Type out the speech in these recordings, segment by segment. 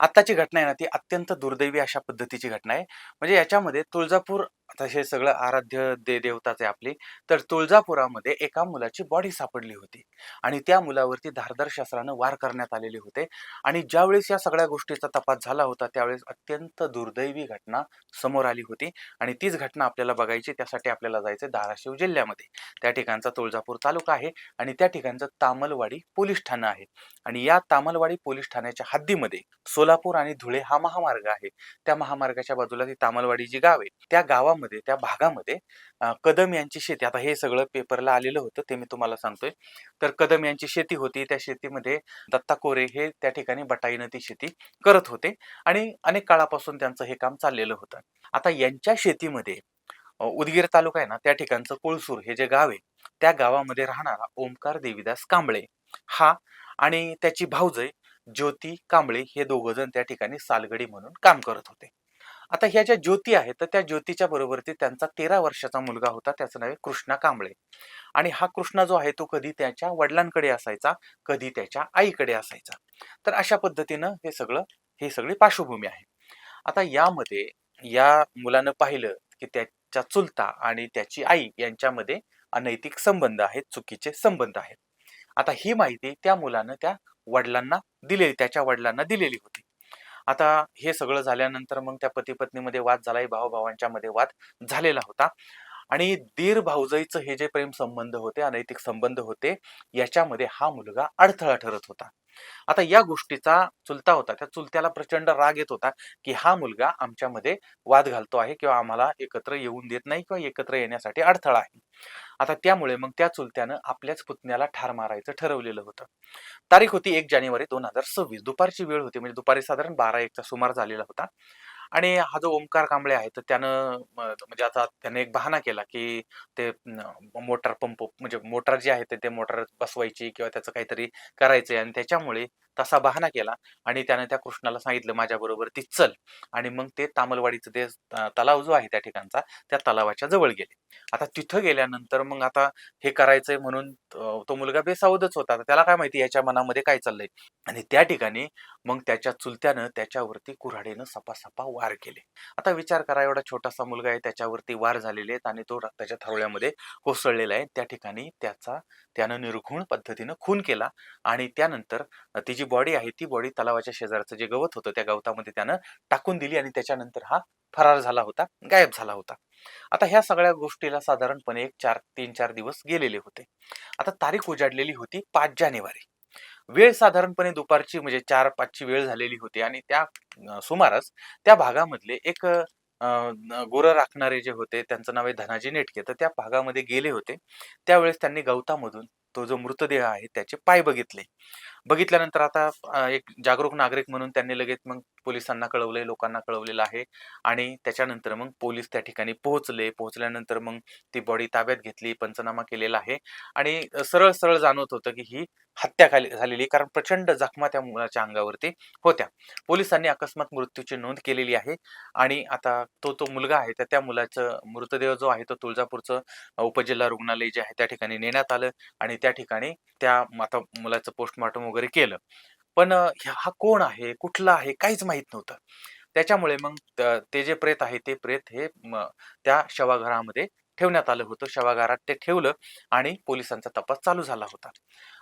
आत्ताची घटना आहे ना ती अत्यंत दुर्दैवी अशा पद्धतीची घटना आहे. म्हणजे याच्यामध्ये तुळजापूर आता हे सगळं आराध्य दे देवताच आहे आपली. तर तुळजापुरामध्ये एका मुलाची बॉडी सापडली होती आणि त्या मुलावरती धारदार शस्त्रानं वार करण्यात आलेले होते आणि ज्यावेळेस या सगळ्या गोष्टीचा तपास झाला होता त्यावेळेस अत्यंत दुर्दैवी घटना समोर आली होती आणि तीच घटना आपल्याला बघायची त्यासाठी आपल्याला जायचं धाराशिव जिल्ह्यामध्ये. त्या ठिकाणचा तुळजापूर तालुका आहे आणि त्या ठिकाणचं तामलवाडी पोलीस ठाणं आहे आणि या तामलवाडी पोलीस ठाण्याच्या हद्दीमध्ये सोलापूर आणि धुळे हा महामार्ग आहे. त्या महामार्गाच्या बाजूला ती तामलवाडी जी गाव आहे, त्या गावामध्ये त्या भागामध्ये कदम यांची शेती आता हे सगळं पेपरला आलेलं होतं ते मी तुम्हाला सांगतोय. तर कदम यांची शेती होती. त्या शेतीमध्ये दत्ता कोरे हे त्या ठिकाणी बटाईनं ती शेती करत होते आणि अनेक काळापासून त्यांचं हे काम चाललेलं होतं. आता यांच्या शेतीमध्ये उदगीर तालुका आहे ना, त्या ठिकाणचं कोळसूर हे जे गाव आहे, त्या गावामध्ये राहणारा ओमकार देवीदास कांबळे हा आणि त्याची भाऊजय ज्योती कांबळे हे दोघं जण त्या ठिकाणी सालगडी म्हणून काम करत होते. आता ह्या ज्या ज्योती आहेत, तर त्या ज्योतीच्या बरोबरती त्यांचा 13 वर्षाचा मुलगा होता. त्याचं नाव आहे कृष्णा कांबळे आणि हा कृष्णा जो आहे तो कधी त्याच्या वडिलांकडे असायचा, कधी त्याच्या आईकडे असायचा. तर अशा पद्धतीनं हे सगळं हे सगळी पार्श्वभूमी आहे. आता यामध्ये या मुलानं पाहिलं, की त्याच्या चुलता आणि त्याची आई यांच्यामध्ये अनैतिक संबंध आहेत, चुकीचे संबंध आहेत. आता ही माहिती त्या मुलानं त्या वडिलांना दिलेली त्याच्या वडिलांना दिलेली होती. आता हे सगळं झाल्यानंतर मग त्या पती-पत्नीमध्ये वाद झाला, भाऊ-भावांच्यामध्ये वाद झालेला होता आणि दीर भाऊजाईचं हे जे प्रेम संबंध होते, अनैतिक संबंध होते, याच्यामध्ये हा मुलगा अडथळा ठरत होता. आता या गोष्टीचा चुलता होता, त्या चुलत्याला प्रचंड राग येत होता, की हा मुलगा आमच्यामध्ये वाद घालतो आहे किंवा आम्हाला एकत्र येऊन देत नाही किंवा एकत्र येण्यासाठी अडथळा आहे. आता त्यामुळे मग त्या चुलत्यानं आपल्याच पुतण्याला ठार मारायचं ठरवलेलं होतं. तारीख होती एक जानेवारी 2026 दुपारची वेळ होती म्हणजे दुपारी साधारण 12-1चा सुमार झालेला होता. आणि हा जो ओमकार कांबळे आहे, तर त्यानं म्हणजे आता त्याने एक बहाणा केला, की ते मोटार पंप म्हणजे मोटार जी आहे, ते मोटार बसवायची किंवा त्याचं काहीतरी करायचंय. आणि त्याच्यामुळे तसा बहाणा केला आणि त्यानं त्या कृष्णाला सांगितलं, "माझ्याबरोबर ती चल" आणि मग ते तामलवाडीचं ते तलाव जो आहे त्या ठिकाणचा, त्या तलावाच्या जवळ गेले. आता तिथं गेल्यानंतर मग आता हे करायचंय म्हणून तो मुलगा बेसावधच होता. तर त्याला काय माहिती याच्या मनामध्ये काय चाललंय आणि त्या ठिकाणी मग त्याच्या चुलत्यानं त्याच्यावरती कुऱ्हाडीनं सपासपा वार केले. आता विचार करा एवढा छोटासा मुलगा आहे, त्याच्यावरती वार झालेले आहेत आणि तो रक्ताच्या थारोळ्यामध्ये कोसळलेला आहे. त्या ठिकाणी त्याचा त्यानं निर्घृण पद्धतीनं खून केला आणि त्यानंतर ती जी बॉडी आहे, ती बॉडी तलावाच्या शेजारचं जे गवत होतं, त्या गवतामध्ये त्यानं टाकून दिली आणि त्याच्यानंतर हा फरार झाला होता, गायब झाला होता. आता ह्या सगळ्या गोष्टीला साधारणपणे एक 4 3-4 दिवस गेलेले होते. आता तारीख उजाडलेली होती पाच जानेवारी. वेळ साधारणपणे दुपारची म्हणजे चार पाचची वेळ झालेली होती आणि त्या सुमारास त्या भागामधले एक गोरं राखणारे जे होते, त्यांचं नाव आहे धनाजी नेटके. तर त्या भागामध्ये गेले होते. त्यावेळेस त्यांनी गवतामधून तो जो मृतदेह आहे, त्याचे पाय बघितले. बघितल्यानंतर आता एक जागरूक नागरिक म्हणून त्यांनी लगेच मग पोलिसांना कळवलंय, लोकांना कळवलेलं आहे. आणि त्याच्यानंतर मग पोलीस त्या ठिकाणी पोहोचले. पोहोचल्यानंतर मग ती बॉडी ताब्यात घेतली, पंचनामा केलेला आहे. आणि सरळ-सरळ जाणवत होतं, की ही हत्या खाली झालेली कारण प्रचंड जखमा त्या मुलाच्या अंगावरती होत्या. पोलिसांनी अकस्मात मृत्यूची नोंद केलेली आहे. आणि आता तो, तो मुलगा आहे, तर त्या मुलाचं मृतदेह जो आहे, तो तुळजापूरचं उपजिल्हा रुग्णालय जे आहे, त्या ठिकाणी नेण्यात आलं. आणि त्या ठिकाणी त्या आता मुलाचं पोस्टमॉर्टम वगैरे केलं. पण अ, हा कोण आहे, कुठला आहे, काहीच माहीत नव्हतं. त्याच्यामुळे मग त ते जे प्रेत आहे, ते प्रेत हे म त्या शवाघरामध्ये ठेवण्यात आलं होतं. शवागारात ते ठेवलं आणि पोलिसांचा तपास चालू झाला होता.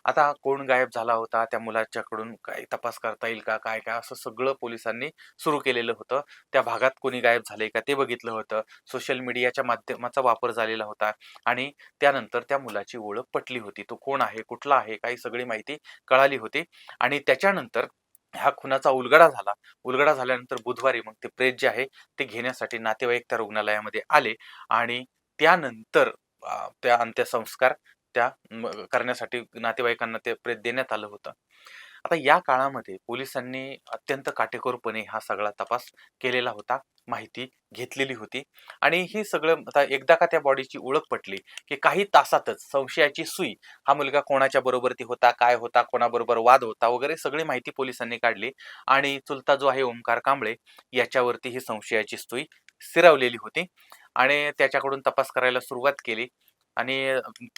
आता कोण गायब झाला होता, त्या मुलाच्याकडून काही तपास करता येईल का, काय-काय असं सगळं पोलिसांनी सुरू केलेलं होतं. त्या भागात कोणी गायब झाले का ते बघितलं होतं. सोशल मीडियाच्या माध्यमाचा वापर झालेला होता आणि त्यानंतर त्या मुलाची ओळख पटली होती. तो कोण आहे, कुठला आहे, काही सगळी माहिती कळाली होती आणि त्याच्यानंतर ह्या खुनाचा उलगडा झाला. उलगडा झाल्यानंतर बुधवारी मग ते प्रेत जे आहे, ते घेण्यासाठी नातेवाईक त्या रुग्णालयामध्ये आले आणि त्यानंतर अ, त्या अंत्यसंस्कार त्या म करण्यासाठी नातेवाईकांना ते प्रेत देण्यात आलं होतं. आता या काळामध्ये पोलिसांनी अत्यंत काटेकोरपणे हा सगळा तपास केलेला होता. माहिती घेतलेली होती आणि हे सगळं आता एकदा का त्या बॉडीची ओळख पटली, की काही तासातच संशयाची सुई हा मुलगा कोणाच्या बरोबरती होता, काय होता, कोणाबरोबर वाद होता वगैरे सगळी माहिती पोलिसांनी काढली आणि चुलता जो आहे ओमकार कांबळे याच्यावरती ही संशयाची सुई स्थिरावलेली होती आणि त्याच्याकडून तपास करायला सुरुवात केली. आणि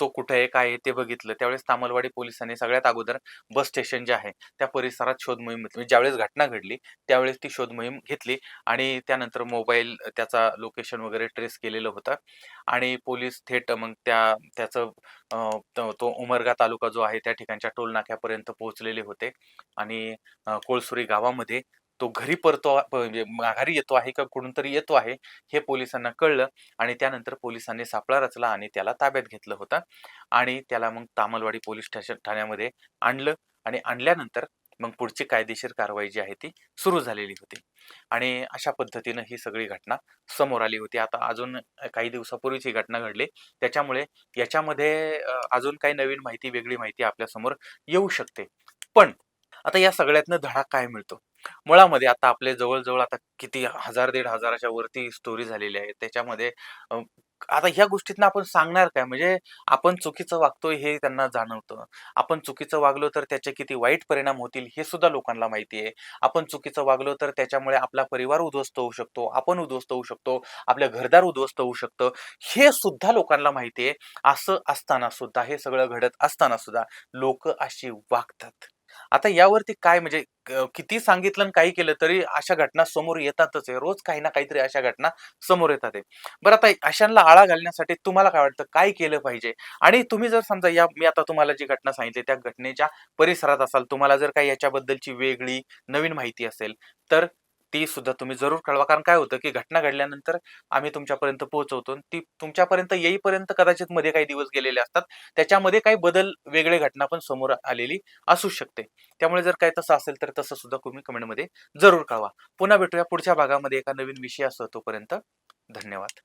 तो कुठे आहे, काय आहे ते बघितलं. त्यावेळेस तामलवाडी पोलिसांनी सगळ्यात अगोदर बस स्टेशन जे आहे, त्या परिसरात शोध मोहीम म्हणजे ज्यावेळेस घटना घडली, त्यावेळेस ती शोध मोहीम घेतली आणि त्यानंतर मोबाईल त्याचा लोकेशन वगैरे ट्रेस केलेलं होतं. आणि पोलीस थेट मग त्या त्याचं तो उमरगा तालुका जो आहे, त्या ठिकाणच्या टोल नाक्यापर्यंत पोहोचलेले होते. आणि कोळसुरी गावामध्ये तो घरी परतो म्हणजे माघारी येतो आहे का कुठून तरी येतो आहे, हे पोलिसांना कळलं आणि त्यानंतर पोलिसांनी सापळा रचला आणि त्याला ताब्यात घेतलं होतं आणि त्याला मग तामलवाडी पोलीस स्टेशन ठाण्यामध्ये आणलं आणि आणल्यानंतर मग पुढची कायदेशीर कारवाई जी आहे ती सुरू झालेली होती आणि अशा पद्धतीनं ही सगळी घटना समोर आली होती. आता अजून काही दिवसापूर्वीच ही घटना घडली. त्याच्यामुळे याच्यामध्ये अजून काही नवीन माहिती, वेगळी माहिती आपल्यासमोर येऊ शकते. पण आता या सगळ्यातनं धडा काय मिळतो? मुळामध्ये आता आपले जवळ-जवळ आता किती हजार दीड हजाराच्या वरती स्टोरी झालेली आहे. त्याच्यामध्ये आता ह्या गोष्टीतनं आपण सांगणार काय? म्हणजे आपण चुकीचं वागतोय हे त्यांना जाणवतं. आपण चुकीचं वागलो तर त्याचे किती वाईट परिणाम होतील हे सुद्धा लोकांना माहिती आहे. आपण चुकीचं वागलो तर त्याच्यामुळे आपला परिवार उद्ध्वस्त होऊ शकतो, आपण उद्ध्वस्त होऊ शकतो, आपलं घरदार उद्ध्वस्त होऊ शकतं, हे सुद्धा लोकांना माहिती आहे. असं असताना सुद्धा, हे सगळं घडत असताना सुद्धा लोक अशी वागतात. आता यावरती काय म्हणजे क किती सांगितलं आणि काही केलं तरी अशा घटना समोर येतातच आहे. रोज काही ना काहीतरी अशा घटना समोर येतात आहे. बरं आता अशांना आळा घालण्यासाठी तुम्हाला काय वाटतं? काय केलं पाहिजे? आणि तुम्ही जर समजा या मी आता तुम्हाला जी घटना सांगितली त्या घटनेच्या परिसरात असाल, तुम्हाला जर काही याच्याबद्दलची वेगळी नवीन माहिती असेल, तर ती सुद्धा तुम्ही जरूर कळवा. कारण काय होतं, की घटना घडल्यानंतर आम्ही तुमच्यापर्यंत पोहोचवतो आणि ती तुमच्यापर्यंत येईपर्यंत कदाचित मध्ये काही दिवस गेलेले असतात. त्याच्यामध्ये काही बदल, वेगळे घटना पण समोर आलेली असू शकते. त्यामुळे जर काही तसं असेल, तर तसं सुद्धा तुम्ही कमेंटमध्ये जरूर कळवा. पुन्हा भेटूया पुढच्या भागामध्ये एका नवीन विषयासह. तोपर्यंत धन्यवाद.